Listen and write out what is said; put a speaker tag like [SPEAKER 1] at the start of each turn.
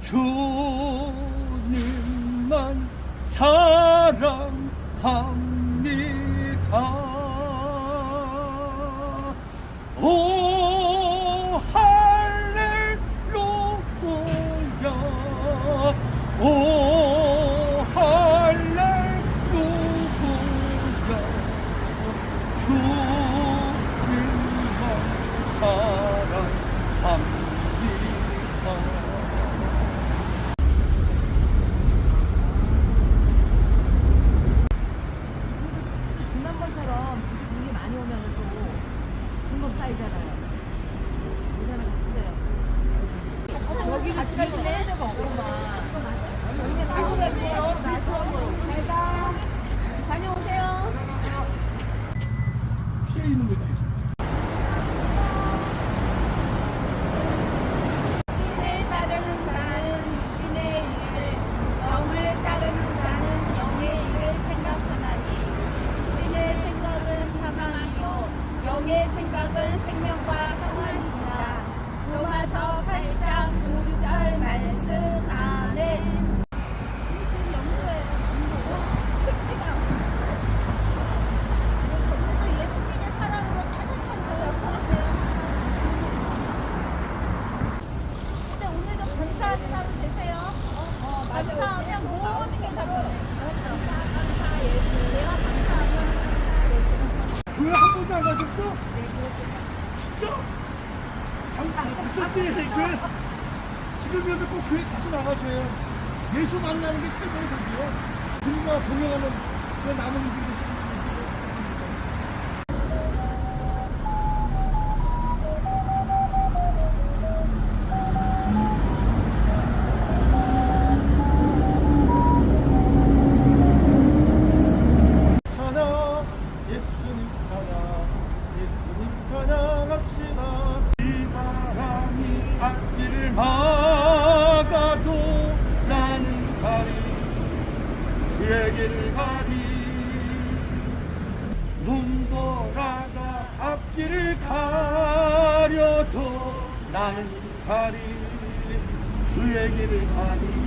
[SPEAKER 1] 주님만 사랑합니다. 오 할렐루야. 오
[SPEAKER 2] 지난번처럼 눈이 많이 오면 또 금방 쌓이잖아요. 의자는 같으세요. 여기 같이 가실래? 여기는 같이 가세요. 잘가. 다녀오세요.
[SPEAKER 1] 피해 있는 거지.
[SPEAKER 3] 신을 따르는 자는 신의 일을, 영을 따르는 자는 영의 일을 생각하나니 신의 생각은 사망이요 영의 생각은 생명과 평안이니라. 로마서 8장 5절 말씀 아멘. 지금 연구예요. 쉽지가 않아요. 그래서 예수님의 사랑으로 따뜻한 거예요. 근데 오늘도 감사하는 하루 되세요. 어, 맞아. 감사하면 모든 게다 감사, 감사, 예수. 내가 감사하면
[SPEAKER 1] 교회 한 번도 안 가셨어? 진짜? 안 가셨지? 교회 지금이라도 꼭 교회 다시 나가셔요. 예수 만나는 게 복이요. 주님과 동행하는 그 남은 인생이 그에게를 가리. 눈보라가 앞길을 가려도 나는 가리. 주의 길을 가리